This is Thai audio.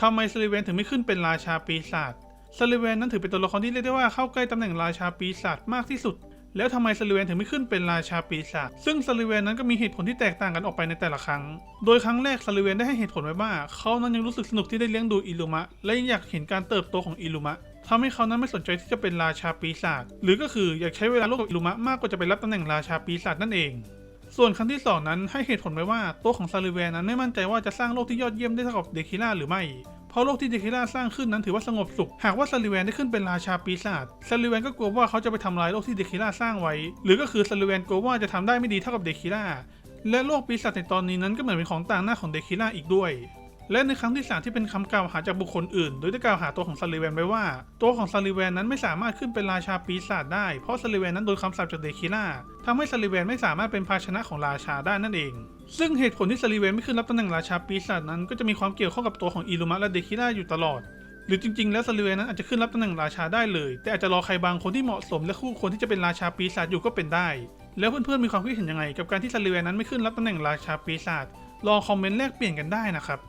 ทำไมซาลิเวนถึงไม่ขึ้นเป็นราชาปีศาจซาลิเวนนั้นถือเป็นตัวละครที่เรียกได้ว่าเข้าใกล้ตำแหน่งราชาปีศาจมากที่สุด แล้วทำไมซาลิเวนถึงไม่ขึ้นเป็นราชาปีศาจ ซึ่งซาลิเวนนั้นก็มีเหตุผลที่แตกต่างกันออกไปในแต่ละครั้ง โดยครั้งแรกซาลิเวนได้ให้เหตุผลไว้ว่า เขานั้นยังรู้สึกสนุกที่ได้เลี้ยงดูอิลูมะ และยังอยากเห็นการเติบโตของอิลูมะทำให้เขานั้นไม่สนใจที่จะเป็นราชาปีศาจ หรือก็คืออยากใช้เวลาร่วมกับอิลูมะมากกว่าจะไปรับตำแหน่งราชาปีศาจนั่นเอง ส่วนครั้งที่สองนั้นให้เหตุผลไว้ว่าตัวของซาลิเวนนั้นไม่มั่นใจว่าจะสร้างโลกที่ยอดเยี่ยมได้เท่ากับเดคิล่าหรือไม่ เพราะโลกที่เดคิล่าสร้างขึ้นนั้นถือว่าสงบสุข หากว่าซาลิเวนได้ขึ้นเป็นราชาปีศาจซาลิเวนก็กลัวว่าเขาจะไปทำลายโลกที่เดคิล่าสร้างไว้ หรือก็คือซาลิเวนกลัวว่าจะทำได้ไม่ดีเท่ากับเดคิล่าและโลกปีศาจในตอนนี้นั้นก็เหมือนเป็นของต่างหน้าของเดคิล่าอีกด้วย และในครั้งที่สามที่เป็นคำกล่าวหาจากบุคคลอื่น โดยได้กล่าวหาตัวของซาลิเวนไว้ว่า ตัวของซาลิเวนนั้นไม่สามารถขึ้นเป็นราชาปีศาจได้ เพราะซาลิเวนนั้นโดนคำสาปจากเดคิล่าทำให้ซาลิเวนไม่สามารถเป็นภาชนะของราชาได้นั่นเอง ซึ่งเหตุผลที่ซาลิเวนไม่ขึ้นรับตำแหน่งราชาปีศาจนั้นก็จะมีความเกี่ยวข้องกับตัวของอิลูมะและเดคิล่าอยู่ตลอด หรือจริงๆ แล้วซาลิเวนนั้นอาจจะขึ้นรับตำแหน่งราชาได้เลย แต่อาจจะรอใครบางคนที่เหมาะสม และคู่ควรที่จะเป็นราชาปีศาจอยู่ก็เป็นได้ แล้วเพื่อนๆมีความคิดเห็นยังไง กับการที่ซาลิเวนนั้นไม่ขึ้นรับตำแหน่งราชาปีศาจลองคอมเมนต์แลกเปลี่ยนกันได้นะครับ